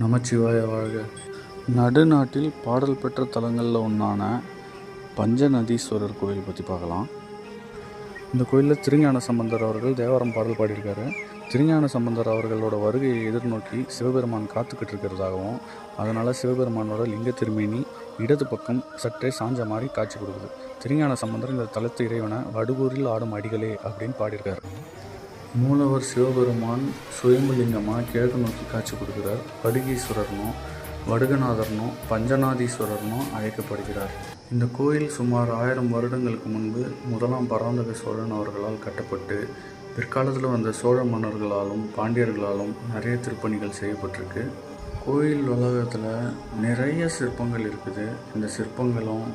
நமச்சிவாய வாழ்க. நடுநாட்டில் பாடல் பெற்ற தலங்களில் ஒன்றான பஞ்சநதீஸ்வரர் கோயில் பற்றி பார்க்கலாம். இந்த கோயிலில் திருஞான சம்பந்தர் அவர்கள் தேவாரம் பாடல் பாடியிருக்காரு. திருஞான சம்பந்தர் அவர்களோட வருகையை எதிர்நோக்கி சிவபெருமான் காத்துக்கிட்டு இருக்கிறதாகவும் அதனால் சிவபெருமானோட லிங்க திருமேனி இடது பக்கம் சற்றே சாஞ்ச மாதிரி காட்சி கொடுக்குது. திருஞான சம்பந்தர் இந்த தலத்து இறைவனை வடுகூரில் ஆடும் அடிகளே அப்படின்னு பாடியிருக்காரு. மூலவர் சிவபெருமான் சுயம்புலிங்கமாக கிழக்கு நோக்கி காட்சி கொடுக்கிறார். படுகீஸ்வரர்னும் வடுகநாதர்னும் பஞ்சநாதீஸ்வரர்னும் அழைக்கப்படுகிறார். இந்த கோயில் சுமார் ஆயிரம் வருடங்களுக்கு முன்பு முதலாம் பராந்தக சோழன் அவர்களால் கட்டப்பட்டு பிற்காலத்தில் வந்த சோழ மன்னர்களாலும் பாண்டியர்களாலும் நிறைய திருப்பணிகள் செய்யப்பட்டிருக்கு. கோயில் உலகத்தில் நிறைய சிற்பங்கள் இருக்குது. இந்த சிற்பங்களும்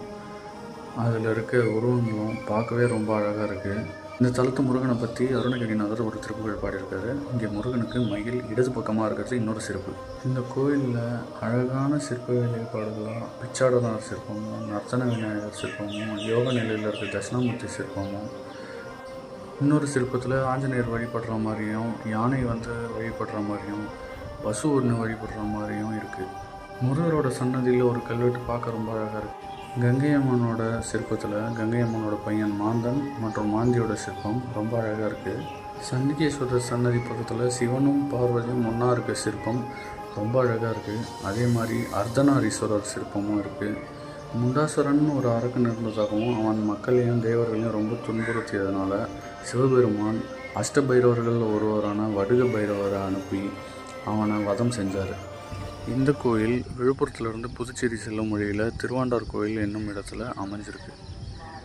அதில் இருக்க உருவங்களும் பார்க்கவே ரொம்ப அழகாக இருக்குது இந்த தலத்து முருகனை பற்றி அருணகிரிநாதர் ஒரு திருப்புகழ் பாடியிருக்காரு. இங்கே முருகனுக்கு மயில் இடது பக்கமாக இருக்கிறது இன்னொரு சிறப்பு இந்த கோயிலில் அழகான சிற்ப வேலைப்பாடுகளாக பிச்சாடனார் சிற்பமும் நர்த்தன விநாயகர் சிற்பமும் யோக நிலையில் இருக்க தட்சிணாமூர்த்தி சிற்பமும். இன்னொரு சிற்பத்தில் ஆஞ்சநேயர் வழிபடுற மாதிரியும் யானை வந்து வழிபடுற மாதிரியும் பசு ஒன்று வழிபடுற மாதிரியும் இருக்குது முருகரோட சன்னதியில் ஒரு கல்வெட்டு பார்க்க ரொம்ப அழகாக இருக்குது கங்கை அம்மனோட சிற்பத்தில் கங்கை அம்மனோட பையன் மாந்தன் மற்றும் மாந்தியோட சிற்பம் ரொம்ப அழகாக இருக்குது சண்டிகேஸ்வரர் சன்னதி பக்கத்தில் சிவனும் பார்வதியும் ஒன்றா இருக்க சிற்பம் ரொம்ப அழகாக இருக்குது அதே மாதிரி அர்த்தநாரீஸ்வரர் சிற்பமும் இருக்குது முண்டாசுரன் ஒரு அரக்கன் இருந்ததாகவும் அவன் மக்களையும் தேவர்களையும் ரொம்ப துன்புறுத்தியதுனால சிவபெருமான் அஷ்டபைரவர்கள் ஒருவரான வடுக பைரவரை அனுப்பி அவனை வதம் செஞ்சார். இந்த கோயில் விழுப்புரத்துலேருந்து புதுச்சேரி செல்லும் வழியில் திருவாண்டார் கோயில் என்னும் இடத்துல அமைஞ்சிருக்கு.